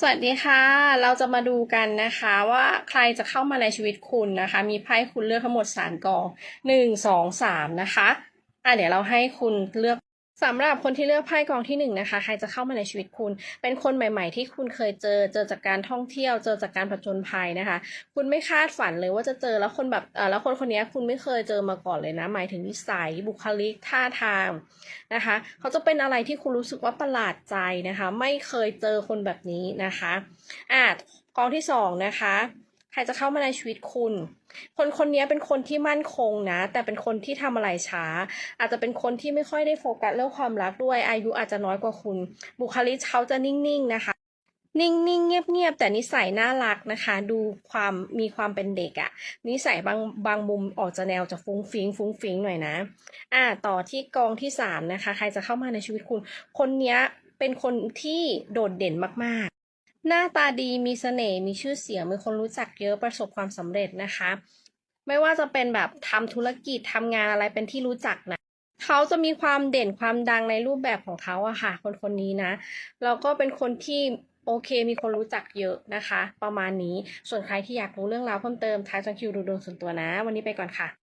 สวัสดีค่ะ เราจะมาดูกันนะคะว่าใครจะเข้ามาในชีวิตคุณนะคะ มีไพ่คุณเลือกทั้งหมดสามกองหนึ่งสองสามนะคะ อะเดี๋ยวเราให้คุณเลือก สำหรับคนที่เลือกไพ่กองที่หนึ่งนะคะ ใครจะเข้ามาในชีวิตคุณ เป็นคนใหม่ ๆ ที่คุณเคยเจอ เจอจากการท่องเที่ยว เจอจากการผจญภัยนะคะ คุณไม่คาดฝันเลยว่าจะเจอแล้วคนแบบแล้วคนคนนี้คุณไม่เคยเจอมาก่อนเลยนะ หมายถึงนิสัย บุคลิก ท่าทางนะคะ เขาจะเป็นอะไรที่คุณรู้สึกว่าประหลาดใจนะคะ ไม่เคยเจอคนแบบนี้นะคะอะกองที่สองนะคะ ใครจะเข้ามาในชีวิตคุณ คนคนนี้เป็นคนที่มั่นคงนะ แต่เป็นคนที่ทำอะไรช้า อาจจะเป็นคนที่ไม่ค่อยได้โฟกัสเรื่องความรักด้วย อายุอาจจะน้อยกว่าคุณ บุคลิกเขาจะนิ่งๆนะคะนิ่งๆ เงียบๆ แต่นิสัยน่ารักนะคะ ดูความมีความเป็นเด็กอะนิสัยบางบางมุมออกจะแนวจะฟุ้งฟิ้งฟุ้งฟิ้งหน่อยนะ อ่า ต่อที่กองที่สามนะคะ ใครจะเข้ามาในชีวิตคุณ คนเนี้ยเป็นคนที่โดดเด่นมากๆ หน้าตาดีมีเสน่ห์มีชื่อเสียงมีคนรู้จักเยอะประสบความสำเร็จนะคะ ไม่ว่าจะเป็นแบบทำธุรกิจทำงานอะไรเป็นที่รู้จักนะเขาจะมีความเด่นความดังในรูปแบบของเขาอะค่ะ คนคนนี้นะแล้วก็เป็นคนที่โอเค มีคนรู้จักเยอะนะคะ ประมาณนี้ส่วนใครที่อยากรู้เรื่องราวเพิ่มเติมทักจังคิวดูดวงส่วนตัวนะ วันนี้ไปก่อนค่ะ